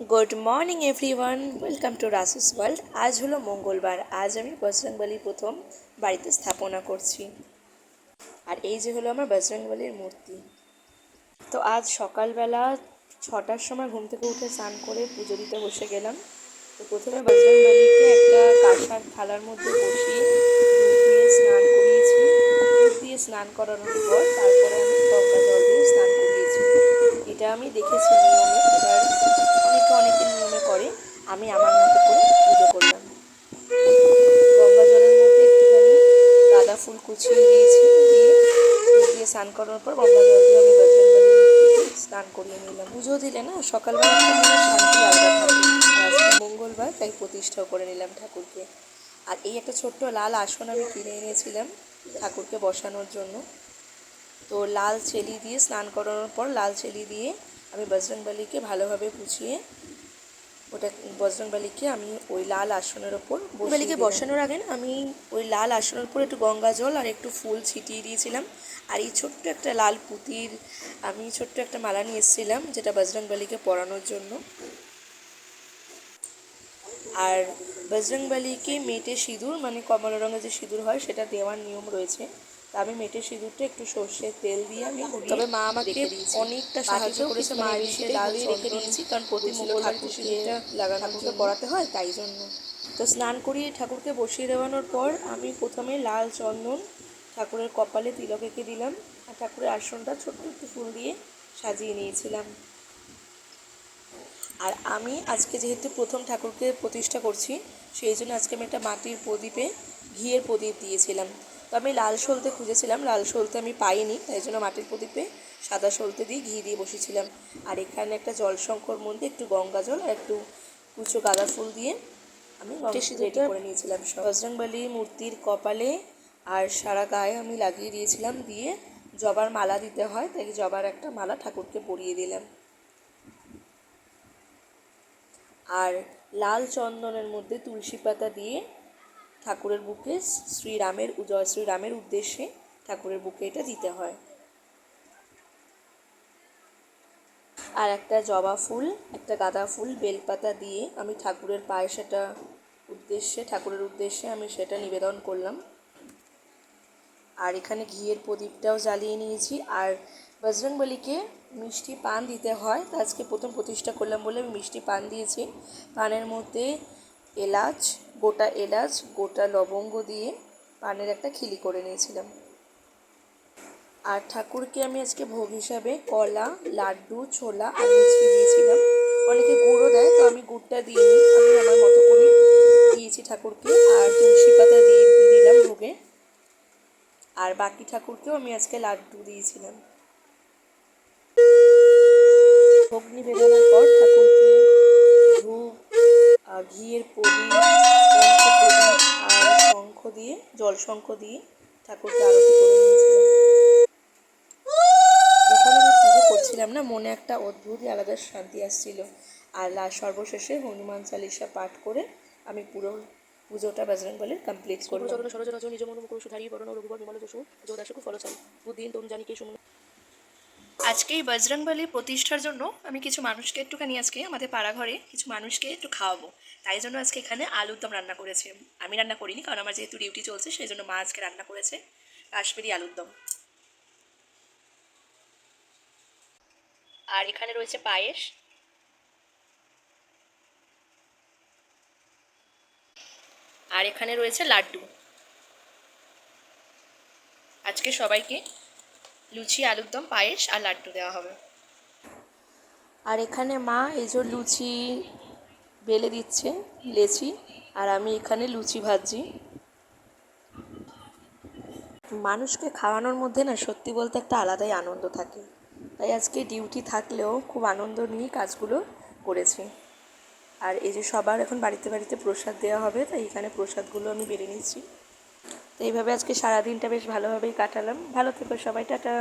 Good morning everyone welcome to Rasu's world আজ হলো মঙ্গলবার। আজ আমি বজরংবলী প্রথম বাড়িতে স্থাপনা করছি। আর এই যে হলো আমার বজরংবলীর মূর্তি। তো আজ সকালবেলা ছটার সময় ঘুম থেকে উঠে স্নান করে পুজো দিতে বসে গেলাম। তো প্রথমে বজরংবলীকে একটা কাঁসার থালার মধ্যে বসিয়ে দুধ দিয়ে স্নান করিয়েছি। দুধ দিয়ে স্নান করানোর পর তারপরে আমি গঙ্গা জল দিয়ে স্নান করিয়েছি। এটা আমি দেখেছি নিয়মে এবার অনেকে অনেকে নিয়মে করে আমি আমার মতো করে পুজো করলাম। গঙ্গা জলের মধ্যে একটুখানি গাঁদা ফুল কুচিয়ে দিয়েছি, দিয়ে দিয়ে স্নান করানোর পর গঙ্গা জল দিয়ে আমি স্নান করিয়ে নিলাম। পুজো দিলে না, সকালবেলা শান্তি আলাদা মঙ্গলবার, তাই প্রতিষ্ঠাও করে নিলাম ঠাকুরকে। আর এই একটা ছোট্ট লাল আসন আমি কিনে এনেছিলাম ঠাকুরকে বসানোর জন্য। তো লাল চেলি দিয়ে স্নান করানোর পর লাল চেলি দিয়ে আমি বজরংবলীকে ভালোভাবে গুছিয়ে ওটা বজরংবলীকে আমি ওই লাল আসনের ওপর বজরংবলীকে বসানোর আগে না আমি ওই লাল আসনের উপর একটু গঙ্গা জল আর একটু ফুল ছিটিয়ে দিয়েছিলাম। আর এই ছোট্ট একটা লাল পুঁতির আমি ছোট্ট একটা মালা নিয়ে এসেছিলাম যেটা বজরংবলীকে পরানোর জন্য। আর বজরংবলীকে মেটে সিঁদুর মানে কমলা রঙের যে সিঁদুর হয় সেটা দেওয়ার নিয়ম রয়েছে। আমি মেটে সিঁদুরটা একটু সর্ষের তেল দিয়ে আমি তবে মা আমাকে অনেকটা সাহায্য করেছে মা বিষয়ে লাল রেখে দিয়েছি। কারণ প্রতি মঙ্গলবার সিঁদুরটা লাগানোকে পড়াতে হয়। তাই জন্য। তো স্নান করিয়ে ঠাকুরকে বসিয়ে দেওয়ানোর পর আমি প্রথমে লাল চন্দন ঠাকুরের কপালে তিলক এঁকে দিলাম আর ঠাকুরের আসনটা ছোট্ট একটু ফুল দিয়ে সাজিয়ে নিয়েছিলাম। আর আমি আজকে যেহেতু প্রথম ঠাকুরকে প্রতিষ্ঠা করছি সেই জন্য আজকে আমি একটা মাটির প্রদীপে ঘিয়ের প্রদীপ দিয়েছিলাম। তো আমি লাল সলতে খুঁজেছিলাম লাল সলতে আমি পাইনি তাই জন্য মাটির প্রদীপে সাদা সলতে দিয়ে ঘি দিয়ে বসেছিলাম। আর এখানে একটা জলশঙ্কর মধ্যে একটু গঙ্গা জল আর একটু কুচো গাঁদা ফুল দিয়ে আমি রেডি করে নিয়েছিলাম বজরংবলী মূর্তির কপালে আর সারা গায়ে আমি লাগিয়ে দিয়েছিলাম দিয়ে জবার মালা দিতে হয় তাই জবার একটা মালা ঠাকুরকে পরিয়ে দিলাম। আর লাল চন্দনের মধ্যে তুলসী পাতা দিয়ে ঠাকুরের বুকে শ্রীরামের জয় শ্রীরামের উদ্দেশ্যে ঠাকুরের বুকে এটা দিতে হয়। আর একটা জবা ফুল, একটা গাঁদা ফুল বেলপাতা দিয়ে আমি ঠাকুরের পায়ে সেটা উদ্দেশ্যে, ঠাকুরের উদ্দেশ্যে আমি সেটা নিবেদন করলাম। আর এখানে ঘিয়ের প্রদীপটাও জ্বালিয়ে নিয়েছি। আর বজরংবলীকে মিষ্টি পান দিতে হয়। আজকে প্রথম প্রতিষ্ঠা করলাম বলে আমি মিষ্টি পান দিয়েছি। পানের মধ্যে এলাচ, গোটা এলাচ, গোটা লবঙ্গ দিয়ে পানের একটা খিলি করে নিয়েছিলাম। আর ঠাকুরকে আমি আজকে ভোগ হিসাবে কলা, লাড্ডু, ছোলা আর মিষ্টি দিয়েছিলাম। অনেকে গুঁড়ো দেয়, তো আমি গুড়টা দিইনি আমি আমার মতো করে দিয়েছি ঠাকুরকে, আর তুলসী পাতা দিয়ে দিলাম ভোগে। আর বাকি ঠাকুরকেও আমি আজকে লাড্ডু দিয়েছিলাম। শঙ্খ দিয়ে ঠাকুরকে আরতি করে আমি পুজো করছিলাম না, মনে একটা অদ্ভুতই আলাদা শান্তি আসছিল। আর সর্বশেষে হনুমান চালিসা পাঠ করে আমি পুরো পুজোটা বলে কমপ্লিট করলাম। চন্দ্র সরজ রজ নিজ মন মুকুর সুধারি বরণ, রঘুবর বিমল যশু যোদাশকু ফলচাই বুদ্ধিন তরুণ জানিকে সুমন আজকে এই বজরংবলী প্রতিষ্ঠার জন্য আমি কিছু মানুষকে একটুখানি আজকে আমাদের পাড়া ঘরে কিছু মানুষকে একটু খাওয়াবো। তাই জন্য আজকে এখানে আলুর দম রান্না করেছে। আমি রান্না করিনি কারণ আমার যেহেতু ডিউটি চলছে, সেই জন্য মা আজকে রান্না করেছে কাশ্মীরি আলুর দম। আর এখানে রয়েছে পায়েস। আর এখানে রয়েছে লাড্ডু। আজকে সবাইকে লুচি, আলুর দম, পায়েস আর লাড্ডু দেওয়া হবে। আর এখানে মা এই যে লুচি বেলে দিচ্ছে, লেচি, আর আমি এখানে লুচি ভাজি মানুষকে খাওয়ানোর মধ্যে না সত্যি বলতে একটা আলাদাই আনন্দ থাকে। তাই আজকে ডিউটি থাকলেও খুব আনন্দ নিয়ে কাজগুলো করেছি। আর এই যে সবার এখন বাড়িতে বাড়িতে প্রসাদ দেওয়া হবে, তাই এখানে প্রসাদগুলো আমি বেড়ে নিচ্ছি। তো এইভাবে আজকে সারাদিনটা বেশ ভালোভাবেই কাটালাম। ভালো থেকো সবাই টাটা।